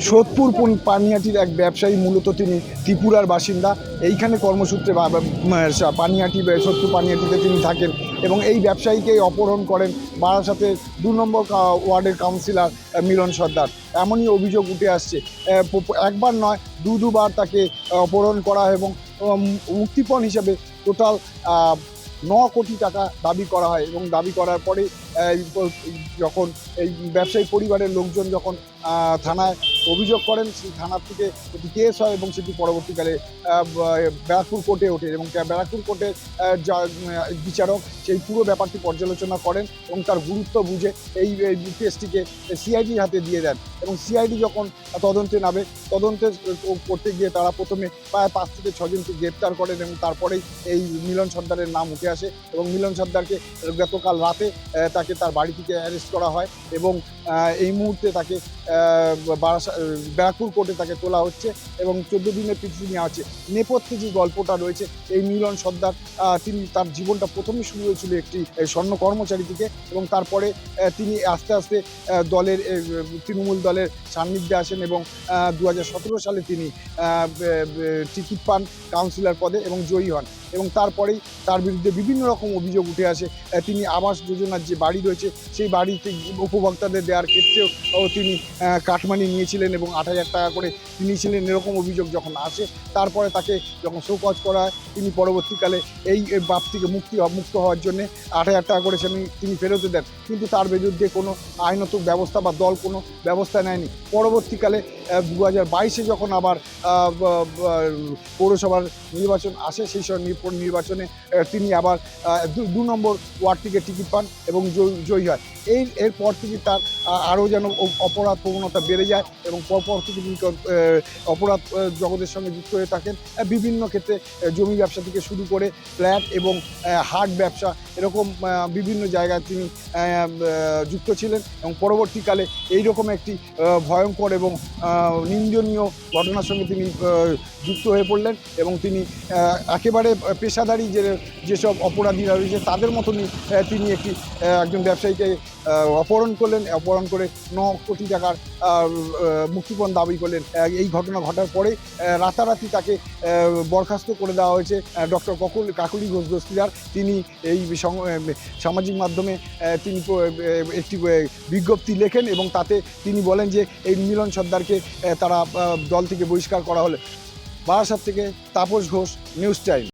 সোদপুর পন- পানিহাটির এক ব্যবসায়ী, মূলত তিনি ত্রিপুরার বাসিন্দা। এইখানে কর্মসূত্রে পানিহাটি সোদপুর পানিহাটিতে তিনি থাকেন এবং এই ব্যবসায়ীকেই অপহরণ করেন বারাসাতের দু নম্বর ওয়ার্ডের কাউন্সিলর মিলন সর্দার। এমনই অভিযোগ উঠে আসছে। একবার নয়, দু দুবার তাকে অপহরণ করা এবং মুক্তিপণ হিসেবে টোটাল ন কোটি টাকা দাবি করা হয় এবং দাবি করার পরে যখন এই ব্যবসায়ী পরিবারের লোকজন যখন থানায় অভিযোগ করেন সেই থানার থেকে এটি কেস হয় এবং সেটি পরবর্তীকালে ব্যারাকপুর কোর্টে ওঠে এবং ব্যারাকপুর যা বিচারক সেই পুরো ব্যাপারটি পর্যালোচনা করেন এবং তার গুরুত্ব বুঝে এই কেসটিকে সিআইডির হাতে দিয়ে দেন এবং সিআইডি যখন তদন্তে নামে তদন্তে করতে গিয়ে তারা প্রথমে প্রায় পাঁচ থেকে ছজনকে গ্রেপ্তার করেন এবং তারপরেই এই মিলন সর্দারের নাম উঠে আসে এবং মিলন সর্দারকে গতকাল রাতে আহ, তাকে তার বাড়ি থেকে অ্যারেস্ট করা হয় এবং এই মুহূর্তে তাকে ব্যারাকপুর কোর্টে তাকে তোলা হচ্ছে এবং চোদ্দ দিনের পিছিয়ে নেওয়া হচ্ছে। নেপথ্যে যে গল্পটা রয়েছে, এই মিলন সর্দার তিনি তার জীবনটা প্রথমে শুরু হয়েছিল একটি স্বর্ণ কর্মচারী থেকে এবং তারপরে তিনি আস্তে আস্তে দলের তৃণমূল দলের সান্নিধ্যে আসেন এবং দু হাজার সতেরো সালে তিনি টিকিট পান কাউন্সিলর পদে এবং জয়ী হন। এবং তারপরেই তার বিরুদ্ধে বিভিন্ন রকম অভিযোগ উঠে আসে। তিনি আবাস যোজনার যে বাড়ি রয়েছে সেই বাড়িতে উপভোক্তাদের দেওয়ার ক্ষেত্রেও তিনি আহ, কাটমানি নিয়েছিলেন এবং আট হাজার টাকা করে তিনি ছিলেন এরকম অভিযোগ যখন আসে তারপরে তাকে যখন শোকজ করা হয় তিনি পরবর্তীকালে এই বাপ থেকে মুক্তি মুক্ত হওয়ার জন্য আট হাজার টাকা করে তিনি তিনি ফেরত দেন। কিন্তু তার বিরুদ্ধে কোনো আইনত ব্যবস্থা বা দল কোনো ব্যবস্থা নেয়নি। পরবর্তীকালে দু হাজার বাইশে যখন আবার পৌরসভার নির্বাচন আসে সেই সব নির- নির্বাচনে তিনি আবার দু নম্বর ওয়ার্ড থেকে টিকিট পান এবং জয়ী- হয়। এই, এরপর থেকে তার আরও যেন অপরাধ প্রবণতা বেড়ে যায় এবং পরপর থেকে তিনি অপরাধ জগতের সঙ্গে যুক্ত হয়ে থাকেন। বিভিন্ন ক্ষেত্রে জমি ব্যবসা থেকে শুরু করে ফ্ল্যাট এবং হাট ব্যবসা, এরকম বিভিন্ন জায়গায় তিনি যুক্ত ছিলেন এবং পরবর্তীকালে এইরকম একটি ভয়ঙ্কর এবং নিন্দনীয় ঘটনার সঙ্গে তিনি যুক্ত হয়ে পড়লেন এবং তিনি একেবারে পেশাদারি যে, যেসব অপরাধীরা রয়েছে তাদের মতনই তিনি একটি একজন ব্যবসায়ীকে অপহরণ করলেন, অপহরণ করে ন কোটি টাকার মুক্তিপণ দাবি করলেন। এই ঘটনা ঘটার পরে রাতারাতি তাকে বরখাস্ত করে দেওয়া হয়েছে ডক্টর ককুল, কাকুলি ঘোষ দস্তিদার। তিনি এই সামাজিক মাধ্যমে তিনি একটি বিজ্ঞপ্তি লেখেন এবং তাতে তিনি বলেন যে, এই মিলন সর্দারকে তারা দল থেকে বহিষ্কার করা হলে। বারাসাত থেকে তাপস ঘোষ, নিউজ টাইম।